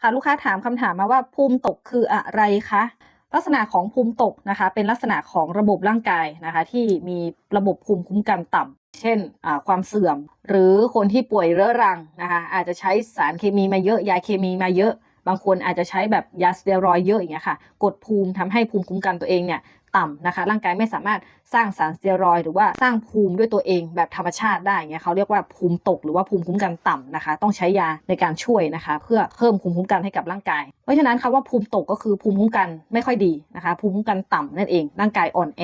ค่ะลูกค้าถามคำถามมาว่าภูมิตกคืออะไรคะลักษณะของภูมิตกนะคะ เป็นลักษณะของระบบร่างกายนะคะ ที่มีระบบภูมิคุ้มกันต่ำเช่นความเสื่อม หรือคนที่ป่วยเรื้อรังนะคะ อาจจะใช้สารเคมีมาเยอะยาเคมีมาเยอะ บางคนอาจจะใช้แบบยาสเตียรอยเยอะอย่างเงี้ยค่ะ กดภูมิทำให้ภูมิคุ้มกันตัวเองเนี่ย ต่ำนะคะ ร่างกายไม่สามารถสร้างสารสเตียรอยด์หรือว่าสร้างภูมิด้วยตัวเองแบบธรรมชาติได้เงี้ยเขาเรียกว่าภูมิตกหรือว่าภูมิคุ้มกันต่ำนะคะ ต้องใช้ยาในการช่วยนะคะ เพื่อเพิ่มภูมิคุ้มกันให้กับร่างกาย เพราะฉะนั้นคำว่าภูมิตกก็คือภูมิคุ้มกันไม่ค่อยดีนะคะ ภูมิคุ้มกันต่ำนั่นเอง ร่างกายอ่อนแอ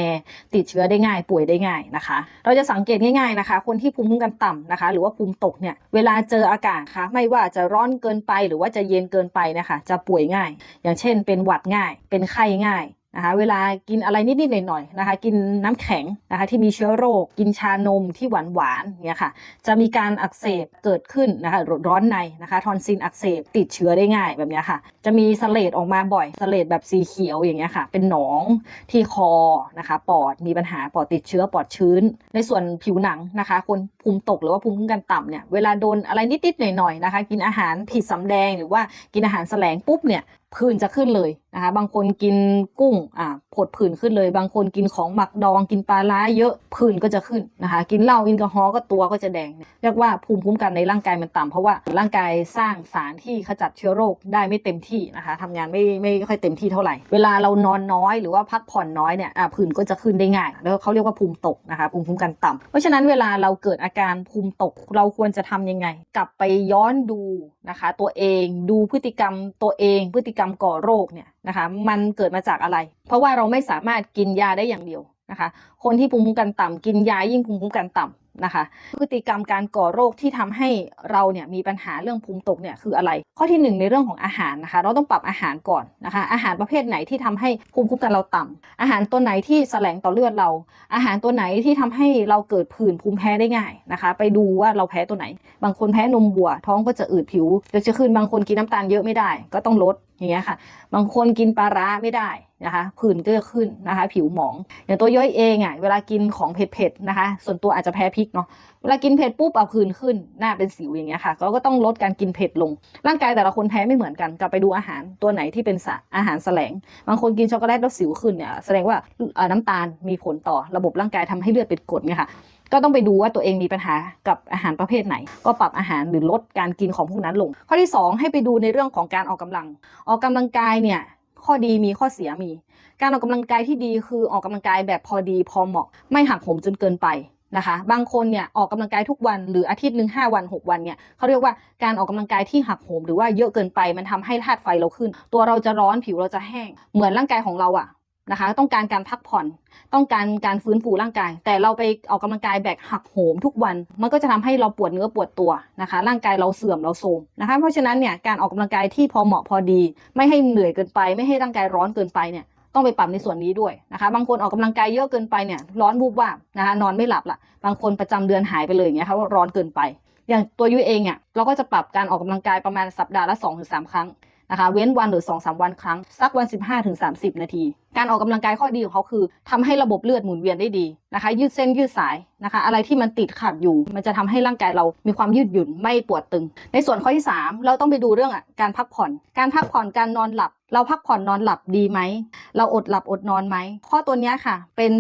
ติดเชื้อได้ง่าย ป่วยได้ง่ายนะคะ เราจะสังเกตง่ายๆนะคะ คนที่ภูมิคุ้มกันต่ำนะคะ หรือว่าภูมิตกเนี่ยเวลาเจออากาศค่ะไม่ว่าจะร้อนเกินไปหรือว่าจะเย็นเกินไปนะคะ จะป่วยง่าย อย่างเช่น เป็นหวัดง่าย เป็นไข้ง่าย นะคะเวลากินอะไรนิดๆหน่อยๆนะคะกินน้ำแข็งนะคะที่มีเชื้อโรค กินชานมที่หวานๆเนี่ยค่ะจะมีการอักเสบเกิดขึ้นนะคะร้อนในนะคะทอนซิลอักเสบติดเชื้อได้ง่ายแบบนี้ค่ะ จะมีสเลดออกมาบ่อยสเลดแบบสีเขียวอย่างเงี้ยค่ะ เป็นหนองที่คอนะคะปอดมีปัญหาปอดติดเชื้อปอดชื้น ในส่วนผิวหนังนะคะ คนภูมิตกหรือว่าภูมิคุ้มกันต่ำเนี่ยเวลาโดนอะไรนิดๆหน่อยๆนะคะ กินอาหารผิดสำแดงหรือว่ากินอาหารแสลงปุ๊บเนี่ย ผื่นจะขึ้นเลยนะคะ บางคนกินกุ้งอ่าผดผื่นขึ้นเลย บางคนกินของหมักดอง กินปลาร้าเยอะผื่นก็จะขึ้นนะคะ กินเหล้าแอลกอฮอล์ก็ตัวก็จะแดง เรียกว่าภูมิคุ้มกันในร่างกายมันต่ำเพราะว่าร่างกายสร้างสารที่ขจัดเชื้อโรคได้ไม่เต็มที่นะคะทำงานไม่ไม่ค่อยเต็มที่เท่าไหร่ เวลาเรานอนน้อยหรือว่าพักผ่อนน้อยเนี่ยอ่าผื่นก็จะขึ้นได้ง่าย แล้วเขาเรียกว่าภูมิตกนะคะภูมิคุ้มกันต่ำเพราะฉะนั้นเวลาเราเกิดอาการภูมิตกเราควรจะทำยังไง กลับไปย้อนดูนะคะ ตัวเองดูพฤติกรรมตัวเองพฤติกรรมก่อโรคเนี่ยนะคะมันเกิดมาจากอะไร เพราะว่าเราไม่สามารถกินยาได้อย่างเดียวนะคะ คนที่ภูมิคุ้มกันต่ำกินยายิ่งภูมิคุ้มกันต่ำ นะคะ พฤติกรรมการก่อโรคที่ทำให้เราเนี่ยมีปัญหาเรื่องภูมิตกเนี่ยคืออะไร ข้อที่หนึ่งในเรื่องของอาหารนะคะ เราต้องปรับอาหารก่อนนะคะ อาหารประเภทไหนที่ทำให้ภูมิคุ้มกันเราต่ำอาหารตัวไหนที่แสลงต่อเลือดเรา อาหารตัวไหนที่ทำให้เราเกิดผื่นภูมิแพ้ได้ง่ายนะคะ ไปดูว่าเราแพ้ตัวไหน บางคนแพ้นมวัว ท้องก็จะอืดผิวจะจะขึ้นบางคนกินน้ำตาลเยอะไม่ได้ ก็ต้องลดอย่างเงี้ยค่ะ บางคนกินปลาร้าไม่ได้ นะคะผื่นก็จะขึ้นนะคะ ผิวหมอง อย่างตัวย้อยเองอะเวลากินของเผ็ดๆนะคะ ส่วนตัวอาจจะแพ้พริกเนาะเวลากินเผ็ดปุ๊บเอาผื่นขึ้นหน้าเป็นสิวอย่างเงี้ยค่ะก็ก็ต้องลดการกินเผ็ดลง ร่างกายแต่ละคนแพ้ไม่เหมือนกันกลับไปดูอาหารตัวไหนที่เป็นสารอาหารแสลง บางคนกินช็อกโกแลตแล้วสิวขึ้นเนี่ยแสดงว่าน้ำตาลมีผลต่อระบบร่างกายทำให้เลือดเป็นกรดเนี่ยค่ะก็ต้องไปดูว่าตัวเองมีปัญหากับอาหารประเภทไหน ก็ปรับอาหารหรือลดการกินของพวกนั้นลง ข้อที่ 2 ให้ไปดูในเรื่องของการออกกำลัง ออกกำลังกายเนี่ย ข้อดีมีข้อเสียมี การออกกำลังกายที่ดีคือออกกำลังกายแบบพอดีพอเหมาะ ไม่หักโหมจนเกินไปนะคะ บางคนเนี่ยออกกำลังกายทุกวันหรืออาทิตย์หนึ่งห้าวัน 6 วันเนี่ยเขาเรียกว่าการออกกำลังกายที่หักโหมหรือว่าเยอะเกินไปมันทำให้ธาตุไฟเราขึ้น ตัวเราจะร้อนผิวเราจะแห้ง เหมือนร่างกายของเราอะ นะคะ ต้องการการพักผ่อน ต้องการการฟื้นฟูร่างกาย แต่เราไปออกกำลังกายแบบหักโหมทุกวัน มันก็จะทำให้เราปวดเนื้อปวดตัวนะคะ ร่างกายเราเสื่อมเราโทรมนะคะ เพราะฉะนั้นเนี่ยการออกกำลังกายที่พอเหมาะพอดี ไม่ให้เหนื่อยเกินไป ไม่ให้ร่างกายร้อนเกินไปเนี่ยต้องไปปรับในส่วนนี้ด้วยนะคะ บางคนออกกำลังกายเยอะเกินไปเนี่ยร้อนบูบว่านะคะนอนไม่หลับละบางคนประจำเดือนหายไปเลยอย่างเงี้ยค่ะว่าร้อนเกินไป อย่างตัวยุ้ยเองอะเราก็จะปรับการออกกำลังกายประมาณสัปดาห์ละ2-3ถึงครั้ง นะคะเว้นวันหรือ2อสวันครั้ง สักวัน 15-30ถึง30นาที การออกกำลังกายข้อดีของเขาคือทำให้ระบบเลือดหมุนเวียนได้ดีนะคะ ยืดเส้นยืดสายนะคะ อะไรที่มันติดขัดอยู่ มันจะทำให้ร่างกายเรามีความยืดหยุ่นไม่ปวดตึง ในส่วนข้อที่ 3 เราต้องไปดูเรื่องอะการพักผ่อน การพักผ่อนการนอนหลับ เราพักผ่อนนอนหลับดีไหมเราอดหลับอดนอนไหมข้อตัวนี้ค่ะ เป็น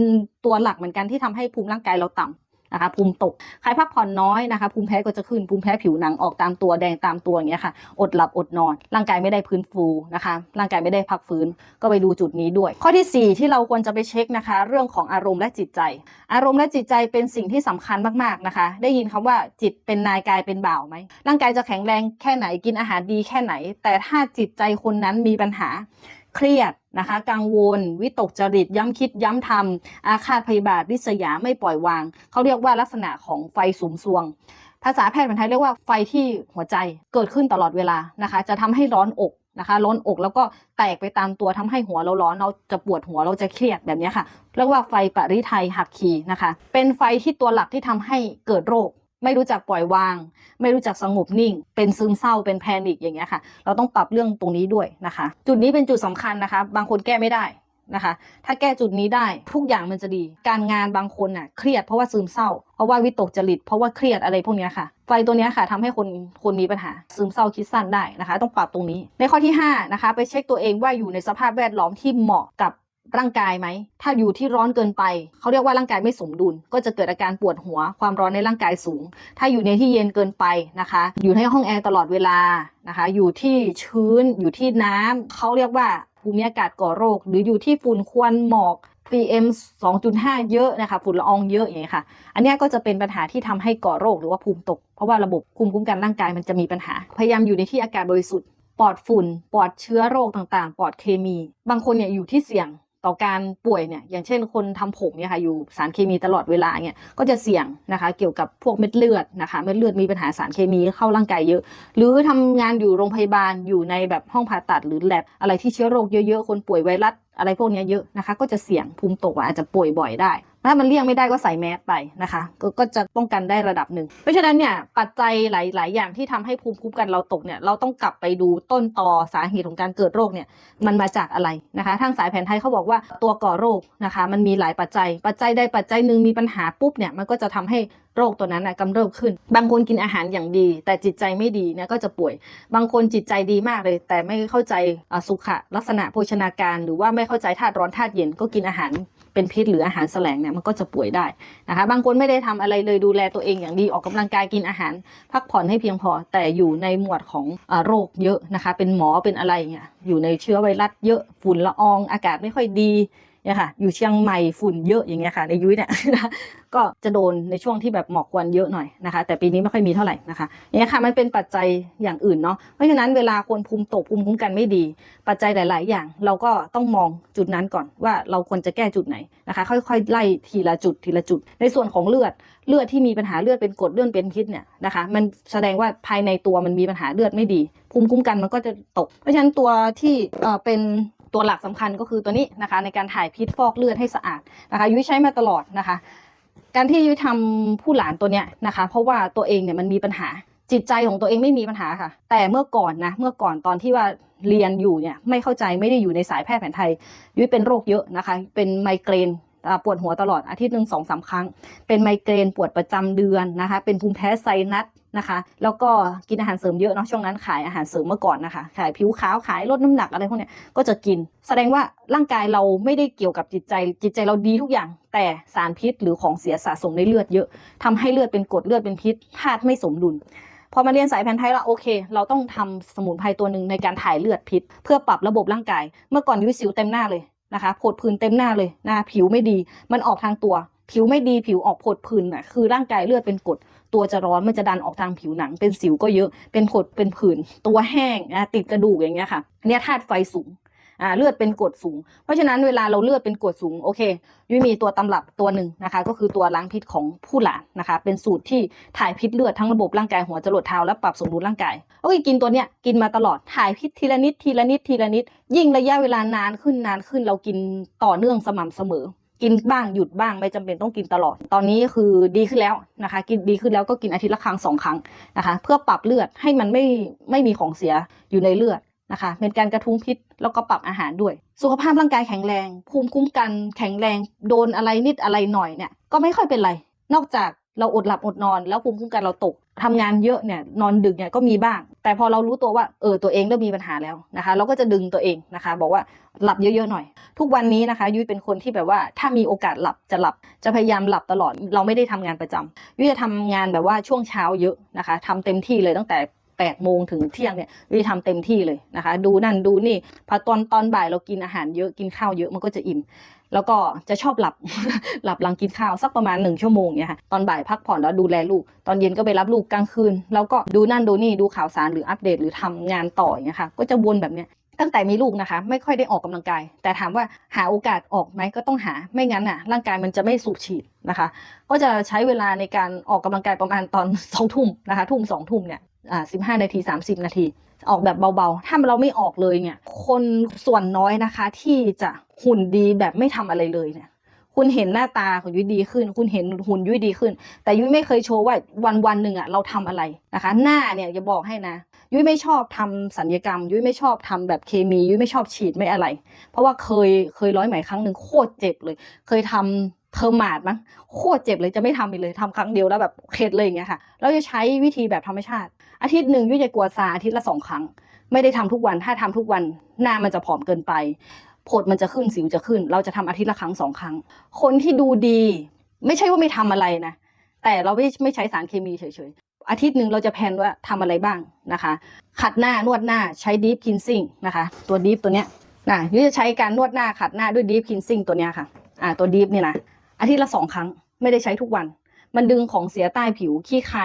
ตัวหลักเหมือนกันที่ทำให้ภูมิร่างกายเราต่ำ นะคะภูมิตกใครพักผ่อนน้อยนะคะภูมิแพ้ก็จะขึ้นภูมิแพ้ผิวหนังออกตามตัวแดงตามตัวอย่างเงี้ยค่ะ อดหลับอดนอน ร่างกายไม่ได้พื้นฟูนะคะ ร่างกายไม่ได้พักฟื้นก็ไปดูจุดนี้ด้วย ข้อที่ 4 ที่เราควรจะไปเช็คนะคะ เรื่องของอารมณ์และจิตใจ อารมณ์และจิตใจเป็นสิ่งที่สำคัญมากๆนะคะ ได้ยินคำว่าจิตเป็นนายกายเป็นบ่าวไหมร่างกายจะแข็งแรงแค่ไหนกินอาหารดีแค่ไหน แต่ถ้าจิตใจคนนั้นมีปัญหาเครียด นะคะ กังวล วิตกจริต ย้ำคิดย้ำทำอาฆาตพยาบาทริษยาไม่ปล่อยวาง เขาเรียกว่าลักษณะของไฟสุมซวง ภาษาแพทย์แผนไทยเรียกว่าไฟที่หัวใจเกิดขึ้นตลอดเวลานะคะ จะทำให้ร้อนอกนะคะร้อนอกแล้วก็แตกไปตามตัวทำให้หัวเราร้อนเราจะปวดหัวเราจะเครียดแบบนี้ค่ะเรียกว่าไฟปริไทยหักขีนะคะ เป็นไฟที่ตัวหลักที่ทำให้เกิดโรค ไม่รู้จักปล่อยวาง ไม่รู้จักสงบนิ่ง เป็นซึมเศร้าเป็นแพนิคอย่างเงี้ยค่ะ เราต้องปรับเรื่องตรงนี้ด้วยนะคะ จุดนี้เป็นจุดสำคัญนะคะ บางคนแก้ไม่ได้นะคะ ถ้าแก้จุดนี้ได้ทุกอย่างมันจะดี การงานบางคนน่ะเครียดเพราะว่าซึมเศร้า เพราะว่าวิตกจริต เพราะว่าเครียดอะไรพวกนี้ค่ะ ไฟตัวนี้ค่ะทำให้คนคนมีปัญหา ซึมเศร้าคิดสั้นได้นะคะ ต้องปรับตรงนี้ ในข้อที่ห้านะคะไปเช็คตัวเองว่าอยู่ในสภาพแวดล้อมที่เหมาะกับ ร่างกายไหม ถ้าอยู่ที่ร้อนเกินไป เขาเรียกว่าร่างกายไม่สมดุล ก็จะเกิดอาการปวดหัว ความร้อนในร่างกายสูง ถ้าอยู่ในที่เย็นเกินไปนะคะ อยู่ในห้องแอร์ตลอดเวลานะคะ อยู่ที่ชื้น อยู่ที่น้ำเขาเรียกว่าภูมิอากาศก่อโรค หรืออยู่ที่ฝุ่นควันหมอก PM 2.5 เยอะนะคะฝุ่นละอองเยอะอย่างนี้ยค่ะ อันนี้ก็จะเป็นปัญหาที่ทำให้ก่อโรคหรือว่าภูมิตก เพราะว่าระบบภูมิคุ้มกันร่างกายมันจะมีปัญหา พยายามอยู่ในที่อากาศบริสุทธิ์ปลอดฝุ่นปลอดเชื้อโรคต่างๆ ปลอดเคมี บางคนเนี่ยอยู่ที่เสี่ยง ต่อการป่วยเนี่ยอย่างเช่นคนทำผมเนี่ยค่ะอยู่สารเคมีตลอดเวลาเนี่ยก็จะเสี่ยงนะคะเกี่ยวกับพวกเม็ดเลือดนะคะเม็ดเลือดมีปัญหาสารเคมีเข้าร่างกายเยอะ หรือทำงานอยู่โรงพยาบาลอยู่ในแบบห้องผ่าตัดหรือแลบอะไรที่เชื้อโรคเยอะๆคนป่วยไวรัสอะไรพวกนี้เยอะนะคะ ก็จะเสี่ยงภูมิตกอาจจะป่วยบ่อยได้ ถ้ามันเลี่ยงไม่ได้ก็ใส่แมสไปนะคะกก็จะป้องกันได้ระดับหนึ่ง เพราะฉะนั้นเนี่ยปัจจัยหลาย ๆ อย่างที่ทำให้ภูมิคุ้มกันเราตกเนี่ยเราต้องกลับไปดูต้นตอสาเหตุของการเกิดโรคเนี่ยมันมาจากอะไรนะคะทางสายแผนไทยเขาบอกว่าตัวก่อโรคนะคะ มันมีหลายปัจจัย ปัจจัยใดปัจจัยหนึ่งมีปัญหาปุ๊บเนี่ยมันก็จะทำให้ โรคตัวนั้นนะกำเริบขึ้น บางคนกินอาหารอย่างดี แต่จิตใจไม่ดีเนี่ยก็จะป่วย บางคนจิตใจดีมากเลย แต่ไม่เข้าใจสุขลักษณะโภชนาการ หรือว่าไม่เข้าใจธาตุร้อนธาตุเย็นก็กินอาหารเป็นพิษหรืออาหารแสลงเนี่ยมันก็จะป่วยได้นะคะบางคนไม่ได้ทำอะไรเลยดูแลตัวเองอย่างดีออกกำลังกายกินอาหาร พักผ่อนให้เพียงพอ แต่อยู่ในหมวดของอโรคเยอะนะคะ เป็นหมอเป็นอะไรเงี้ยอยู่ในเชื้อไวรัสเยอะฝุ่นละอองอากาศไม่ค่อยดี เนี่ยค่ะ อยู่เชียงใหม่ฝุ่นเยอะอย่างเงี้ยค่ะ ในยุ้ยเนี่ยก็จะโดนในช่วงที่แบบหมอกควันเยอะหน่อยนะคะ แต่ปีนี้ไม่ค่อยมีเท่าไหร่นะคะเนี่ยค่ะมันเป็นปัจจัยอย่างอื่นเนาะเพราะฉะนั้นเวลาคนภูมิตกภูมิคุ้มกันไม่ดี ปัจจัยหลาย ๆ อย่าง เราก็ต้องมองจุดนั้นก่อนว่าเราควรจะแก้จุดไหนนะคะ ค่อย ๆ ไล่ทีละจุดทีละจุด ในส่วนของเลือดเลือดที่มีปัญหาเลือดเป็นกรดเลือดเป็นพิษเนี่ยนะคะ มันแสดงว่าภายในตัวมันมีปัญหาเลือดไม่ดี ภูมิคุ้มกันมันก็จะตก เพราะฉะนั้นตัวที่เอ่อเป็น ตัวหลักสำคัญก็คือตัวนี้นะคะ ในการถ่ายพิษฟอกเลือดให้สะอาดนะคะยุ้ยใช้มาตลอดนะคะ การที่ยุ้ยทำผู้หลานตัวเนี้ยนะคะ เพราะว่าตัวเองเนี่ยมันมีปัญหาจิตใจของตัวเองไม่มีปัญหาค่ะ แต่เมื่อก่อนนะ เมื่อก่อนตอนที่ว่าเรียนอยู่เนี่ยไม่เข้าใจไม่ได้อยู่ในสายแพทย์แผนไทย ยุ้ยเป็นโรคเยอะนะคะ เป็นไมเกรน ปวดหัวตลอดอาทิตย์หนึ่งสองสามครั้ง เป็นไมเกรนปวดประจำเดือนนะคะ เป็นภูมิแพ้ไซนัสนะคะ แล้วก็กินอาหารเสริมเยอะเนาะช่วงนั้นขายอาหารเสริมเมื่อก่อนนะคะ ขายผิวขาวขายลดน้ำหนักอะไรพวกเนี้ยก็จะกิน แสดงว่าร่างกายเราไม่ได้เกี่ยวกับจิตใจ จิตใจเราดีทุกอย่าง แต่สารพิษหรือของเสียสะสมในเลือดเยอะทำให้เลือดเป็นกรดเลือดเป็นพิษธาตุไม่สมดุลพอมาเรียนสายแผนไทยแล้วโอเค เราต้องทำสมุนไพรตัวหนึ่งในการถ่ายเลือดพิษ เพื่อปรับระบบร่างกาย เมื่อก่อนยุ้ยสิวเต็มหน้าเลย นะคะผดผื่นเต็มหน้าเลยนะผิวไม่ดี มันออกทางตัว ผิวไม่ดีผิวออกผดผื่นอะคือร่างกายเลือดเป็นกรดตัวจะร้อนมันจะดันออกทางผิวหนัง เป็นสิวก็เยอะเป็นผดเป็นผื่นตัวแห้งนะติดกระดูกอย่างเงี้ยค่ะเนี่ยธาตุไฟสูง อ่าเลือดเป็นกรดสูง เพราะฉะนั้นเวลาเราเลือดเป็นกรดสูงโอเคยุ้ยมีตัวตำรับตัวหนึ่งนะคะ ก็คือตัวล้างพิษของผู้หลานนะคะ เป็นสูตรที่ถ่ายพิษเลือดทั้งระบบร่างกายหัวจรดเท้าและปรับสมดุลร่างกายโอเคกินตัวเนี้ยกินมาตลอดถ่ายพิษทีละนิดทีละนิดทีละนิด ยิ่งระยะเวลานานขึ้นนานขึ้นเรากินต่อเนื่องสม่ำเสมอ กินบ้างหยุดบ้างไม่จำเป็นต้องกินตลอด ตอนนี้คือดีขึ้นแล้วนะคะ กินดีขึ้นแล้วก็กินอาทิตย์ละครั้งสองครั้งนะคะ เพื่อปรับเลือดให้มันไม่ไม่มีของเสียอยู่ในเลือด นะคะเป็นการกระทุ้งพิษแล้วก็ปรับอาหารด้วย สุขภาพร่างกายแข็งแรง ภูมิคุ้มกันแข็งแรงโดนอะไรนิดอะไรหน่อยเนี่ยก็ไม่ค่อยเป็นไร นอกจากเราอดหลับอดนอน แล้วภูมิคุ้มกันเราตกทำงานเยอะเนี่ยนอนดึกเนี่ยก็มีบ้าง แต่พอเรารู้ตัวว่าเออตัวเองเริ่มมีปัญหาแล้วนะคะ เราก็จะดึงตัวเองนะคะ บอกว่าหลับเยอะๆหน่อย ทุกวันนี้นะคะ ยุ้ยเป็นคนที่แบบว่าถ้ามีโอกาสหลับจะหลับจะพยายามหลับตลอดเราไม่ได้ทำงานประจำยุ้ยจะทำงานแบบว่าช่วงเช้าเยอะนะคะทำเต็มที่เลยตั้งแต่ 8โมงถึงเที่ยงเนี่ยวิธีทำเต็มที่เลยนะคะ ดูนั่นดูนี่พอตอนตอนบ่ายเรากินอาหารเยอะกินข้าวเยอะมันก็จะอิ่ม แล้วก็จะชอบหลับหลับหลังกินข้าวสักประมาณหนึ่งชั่วโมงเนี่ยค่ะตอนบ่ายพักผ่อนแล้วดูแลลูก ตอนเย็นก็ไปรับลูกกลางคืน แล้วก็ดูนั่นดูนี่ดูข่าวสารหรืออัปเดตหรือทำงานต่ออย่างเงี้ยค่ะก็จะวนแบบเนี้ยตั้งแต่มีลูกนะคะ ไม่ค่อยได้ออกกำลังกาย แต่ถามว่าหาโอกาสออกไหมก็ต้องหาไม่งั้นอะ ร่างกายมันจะไม่สูบฉีดนะคะ ก็จะใช้เวลาในการออกกำลังกายประมาณตอนสองทุ่มนะคะ ทุ่มสองทุ่มเนี่ย อ่าสิบห้านาทีสามสิบนาที ออกแบบเบาๆ ถ้าเราไม่ออกเลยเนี่ย คนส่วนน้อยนะคะที่จะหุ่นดีแบบไม่ทำอะไรเลยเนี่ย คุณเห็นหน้าตาของยุ้ยดีขึ้น คุณเห็นหุ่นยุ้ยดีขึ้น แต่ยุ้ยไม่เคยโชว์ว่าวันวันๆหนึ่งอะเราทำอะไรนะคะ หน้าเนี่ยจะบอกให้นะยุ้ยไม่ชอบทำสัญญกรรม ยุ้ยไม่ชอบทำแบบเคมียุ้ยไม่ชอบฉีดไม่อะไร เพราะว่าเคยเคยร้อยไหมครั้งหนึ่งโคตรเจ็บเลย เคยทำ เทอร์มาดมั้งโคตรเจ็บเลยจะไม่ทำอีกเลยทำครั้งเดียวแล้วแบบเข็ดเลยอย่างเงี้ยค่ะ เราจะใช้วิธีแบบธรรมชาติ อาทิตย์หนึ่งยุ้ยจะกวาดซาอาทิตย์ละสองครั้ง ไม่ได้ทำทุกวันถ้าทำทุกวันหน้ามันจะผอมเกินไปผดมันจะขึ้นสิวจะขึ้น เราจะทำอาทิตย์ละครั้งสองครั้ง คนที่ดูดี ไม่ใช่ว่าไม่ทำอะไรนะ แต่เราไม่ไม่ใช้สารเคมีเฉยๆ อาทิตย์หนึ่งเราจะแพนว่าทำอะไรบ้างนะคะ ขัดหน้านวดหน้าใช้ดีฟคินซิ่งนะคะ ตัวดีฟตัวเนี้ยนะยุ้ยจะใช้การนวดหน้าขัดหน้าด้วยดีฟคินซิ่งตัวเนี้ยค่ะอ่าตัวดีฟนี่นะ อาทิตย์ละสองครั้งไม่ได้ใช้ทุกวัน มันดึงของเสียใต้ผิวขี้ใคร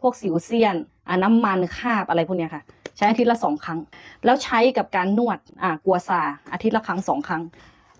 พวกสิวเซียนอ่าน้ำมันคาบอะไรพวกเนี้ยค่ะ ใช้อาทิตย์ละสองครั้ง แล้วใช้กับการนวดอ่ากัวซาอาทิตย์ละครั้งสองครั้ง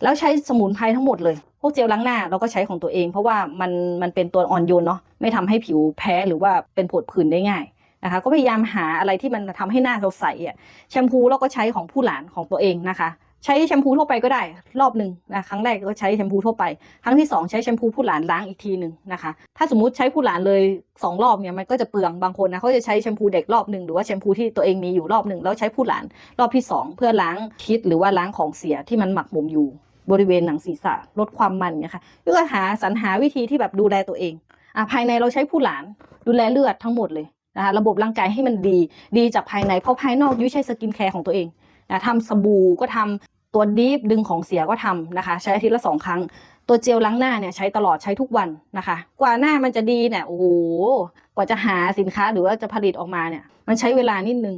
แล้วใช้สมุนไพรทั้งหมดเลย พวกเจลล้างหน้าเราก็ใช้ของตัวเอง เพราะว่ามันมันเป็นตัวอ่อนโยนเนาะไม่ทำให้ผิวแพ้หรือว่าเป็นผดผื่นได้ง่ายนะคะก็พยายามหาอะไรที่มันทำให้หน้าเราใสอะแชมพูเราก็ใช้ของผู้หลานของตัวเองนะคะ ใช้แชมพูทั่วไปก็ได้ รอบหนึ่งนะครั้งแรกก็ใช้แชมพูทั่วไป ครั้งที่สองใช้แชมพูผู้หลานล้างอีกทีหนึ่งนะคะ ถ้าสมมุติใช้ผู้หลานเลยสองรอบเนี่ยมันก็จะเปลืองบางคนนะเขาจะใช้แชมพูเด็กรอบหนึ่งหรือว่าแชมพูที่ตัวเองมีอยู่รอบหนึ่งแล้วใช้ผู้หลานรอบที่สองเพื่อล้างพิษหรือว่าล้างของเสียที่มันหมักหมมอยู่ บริเวณหนังศีรษะลดความมันเนี่ยค่ะเพื่อหาสรรหาวิธีที่แบบดูแลตัวเองอะภายในเราใช้ผู้หลานดูแลเลือดทั้งหมดเลยนะคะระบบร่างกายให้มันดีดีจากภายในเพราะภายนอกยุ้ยใช้สกินแคร์ของตัวเองนะทำสบู่ก็ทำ ตัวดีฟดึงของเสียก็ทำนะคะ ใช้อาทิตย์ละสองครั้ง ตัวเจลล้างหน้าเนี่ยใช้ตลอดใช้ทุกวันนะคะ กว่าหน้ามันจะดีเนี่ยโอ้โหกว่าจะหาสินค้าหรือว่าจะผลิตออกมาเนี่ย มันใช้เวลานิดนึง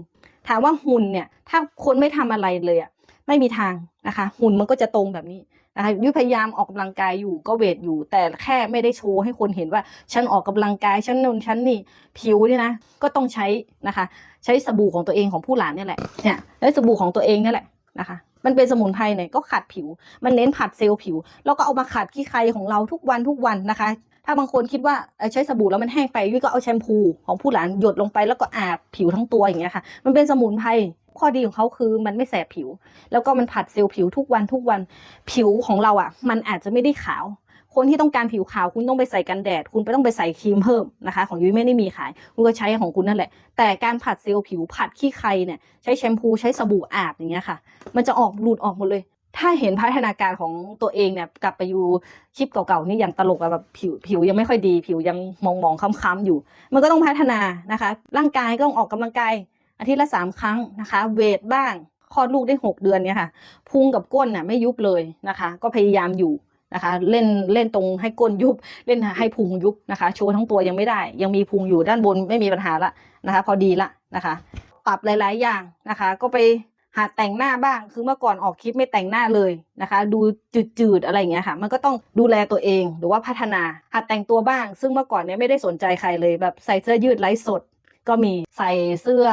ถามว่าหุ่นเนี่ย ถ้าคนไม่ทำอะไรเลยอะไม่มีทางนะคะ หุ่นมันก็จะตรงแบบนี้นะคะยุพยายามออกกำลังกายอยู่ก็เวทอยู่ แต่แค่ไม่ได้โชว์ให้คนเห็นว่าฉันออกกำลังกายฉันนนฉันนี่ผิวเนี่ยนะก็ต้องใช้นะคะ ใช้สบู่ของตัวเองของผู้หลานเนี่ยแหละเนี่ยแล้วสบู่ของตัวเองเนี่ยแหละนะคะ มันเป็นสมุนไพรเนี่ยก็ขัดผิว มันเน้นผัดเซลล์ผิว แล้วก็เอามาขัดขี้ใครของเราทุกวันทุกวันนะคะ ถ้าบางคนคิดว่าใช้สบู่แล้วมันแห้งไปยุ้ยก็เอาแชมพูของผู้หลานหยดลงไปแล้วก็อาบผิวทั้งตัวอย่างเงี้ยค่ะ มันเป็นสมุนไพรข้อดีของเขาคือมันไม่แสบผิว แล้วก็มันผัดเซลล์ผิวทุกวันทุกวันผิวของเราอะ มันอาจจะไม่ได้ขาว คนที่ต้องการผิวขาวคุณต้องไปใส่กันแดด คุณไปต้องไปใส่ครีมเพิ่มนะคะ ของยุ้ยไม่ได้มีขาย คุณก็ใช้ของคุณนั่นแหละ แต่การผัดเซลล์ผิวผัดขี้ใครเนี่ยใช้แชมพูใช้สบู่อาบอย่างเงี้ยค่ะ มันจะออกหลุดออกหมดเลย ถ้าเห็นพัฒนาการของตัวเองเนี่ยกลับไปอยู่คลิปเก่าๆนี่อย่างตลกอะแบบผิวผิวยังไม่ค่อยดี ผิวยังมองๆค้ำๆอยู่ มันก็ต้องพัฒนานะคะ ร่างกายก็ต้องออกกำลังกายอาทิตย์ละสามครั้งนะคะ เวทบ้างคลอดลูกได้หกเดือนเนี่ยค่ะพุงกับก้นน่ะไม่ยุบเลยนะคะ ก็พยายามอยู่ นะคะ เล่นเล่นตรงให้ก้นยุบ เล่นให้พุงยุบนะคะ โชว์ทั้งตัวยังไม่ได้ ยังมีพุงอยู่ด้านบนไม่มีปัญหาละนะคะ พอดีละนะคะ ปรับหลาย ๆ อย่างนะคะ ก็ไปหัดแต่งหน้าบ้าง คือเมื่อก่อนออกคลิปไม่แต่งหน้าเลยนะคะ ดูจืดๆอะไรอย่างเงี้ยค่ะ มันก็ต้องดูแลตัวเองหรือว่าพัฒนา หัดแต่งตัวบ้าง ซึ่งเมื่อก่อนเนี้ยไม่ได้สนใจใครเลย แบบใส่เสื้อยืดไร้สด ก็มี ใส่เสื้อ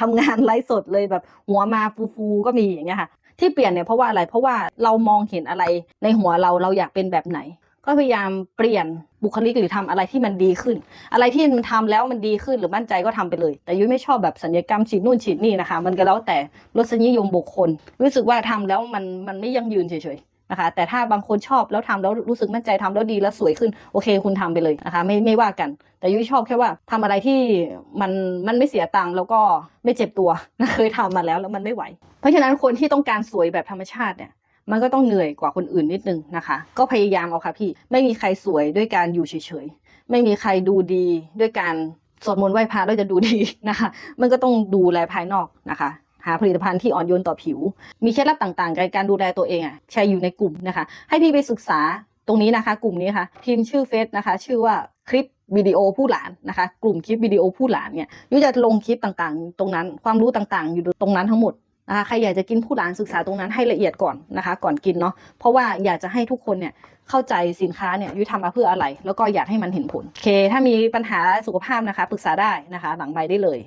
ทำงานไร้สดเลยแบบหัวมาฟูๆก็มีอย่างเงี้ยค่ะ ที่เปลี่ยนเนี่ยเพราะว่าอะไรเพราะว่าเรามองเห็นอะไรในหัวเราเราอยากเป็นแบบไหน ก็พยายามเปลี่ยนบุคลิกหรือทำอะไรที่มันดีขึ้น อะไรที่มันทำแล้วมันดีขึ้นหรือมั่นใจก็ทำไปเลย แต่ยุ้ยไม่ชอบแบบสัญญกรรมฉีดนู่นฉีดนี่นะคะ มันก็แล้วแต่รสนิยมบุคคล รู้สึกว่าทำแล้วมันมันไม่ยั่งยืนเฉยๆ นะคะ แต่ถ้าบางคนชอบแล้วทำแล้วรู้สึกมั่นใจทำแล้วดีแล้วสวยขึ้นโอเคคุณทำไปเลยนะคะ ไม่ไม่ว่ากัน แต่ยุ้ยชอบแค่ว่าทำอะไรที่มันมันไม่เสียตังค์แล้วก็ไม่เจ็บตัวเคยทำมาแล้วแล้วมันไม่ไหว เพราะฉะนั้นคนที่ต้องการสวยแบบธรรมชาติเนี่ยมันก็ต้องเหนื่อยกว่าคนอื่นนิดนึงนะคะ ก็พยายามเอาค่ะพี่ไม่มีใครสวยด้วยการอยู่เฉยๆไม่มีใครดูดีด้วยการสวดมนต์ไหว้พระแล้วจะดูดีนะคะ มันก็ต้องดูแลภายนอกนะคะ หาผลิตภัณฑ์ที่อ่อนโยนต่อผิว มีเคล็ดลับต่างๆในการดูแลตัวเองอะแชร์อยู่ในกลุ่มนะคะ ให้พี่ไปศึกษาตรงนี้นะคะ กลุ่มนี้ค่ะพิมพ์ชื่อเฟซนะคะ ชื่อว่าคลิปวิดีโอผู้หลานนะคะ กลุ่มคลิปวิดีโอผู้หลานเนี่ยยุจะลงคลิปต่างๆ ตรงนั้น ความรู้ต่างๆ อยู่ตรงนั้นทั้งหมดนะคะใครอยากจะกินผู้หลานศึกษาตรงนั้นให้ละเอียดก่อนนะคะ ก่อนกินเนาะเพราะว่าอยากจะให้ทุกคนเนี่ยเข้าใจสินค้าเนี่ยยุทำมาเพื่ออะไร แล้วก็อยากให้มันเห็นผลโอเค ถ้ามีปัญหาสุขภาพนะคะปรึกษาได้นะคะ หลังใบได้เลย